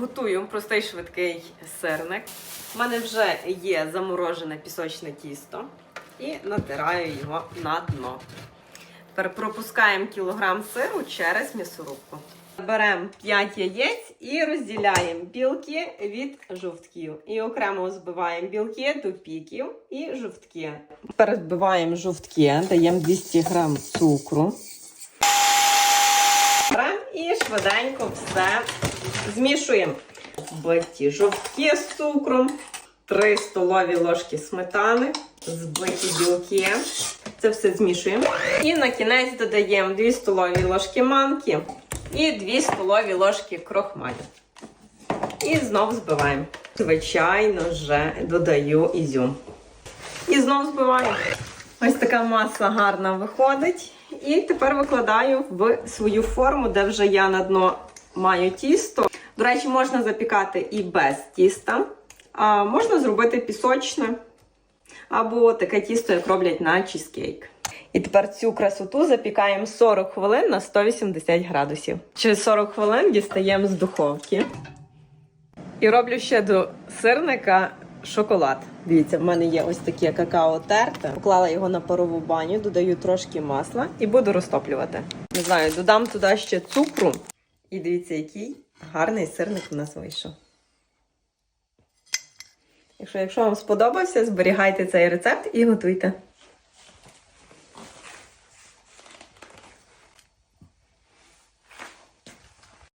Готую простий швидкий сирник. У мене вже є заморожене пісочне тісто і натираю його на дно. Тепер пропускаємо кілограм сиру через м'ясорубку. Беремо 5 яєць і розділяємо білки від жовтків. І окремо збиваємо білки до піків і жовтки. Тепер збиваємо жовтки, даємо 200 грам цукру. І швиденько все змішуємо. Збиті жовтки з цукром, 3 столові ложки сметани, збиті білки. Це все змішуємо. І на кінець додаємо 2 столові ложки манки і 2 столові ложки крохмалю. І знову збиваємо. Звичайно вже додаю ізюм. І знову збиваю. Ось така маса гарна виходить. І тепер викладаю в свою форму, де вже я на дно маю тісто. До речі, можна запікати і без тіста, а можна зробити пісочне або таке тісто, як роблять на чізкейк. І тепер цю красоту запікаємо 40 хвилин на 180 градусів. Через 40 хвилин дістаємо з духовки. І роблю ще до сирника шоколад. Дивіться, в мене є ось таке какао терте. Поклала його на парову баню, додаю трошки масла і буду розтоплювати. Не знаю, додам туди ще цукру. І дивіться, який гарний сирник у нас вийшов. Якщо, якщо вам сподобався, зберігайте цей рецепт і готуйте.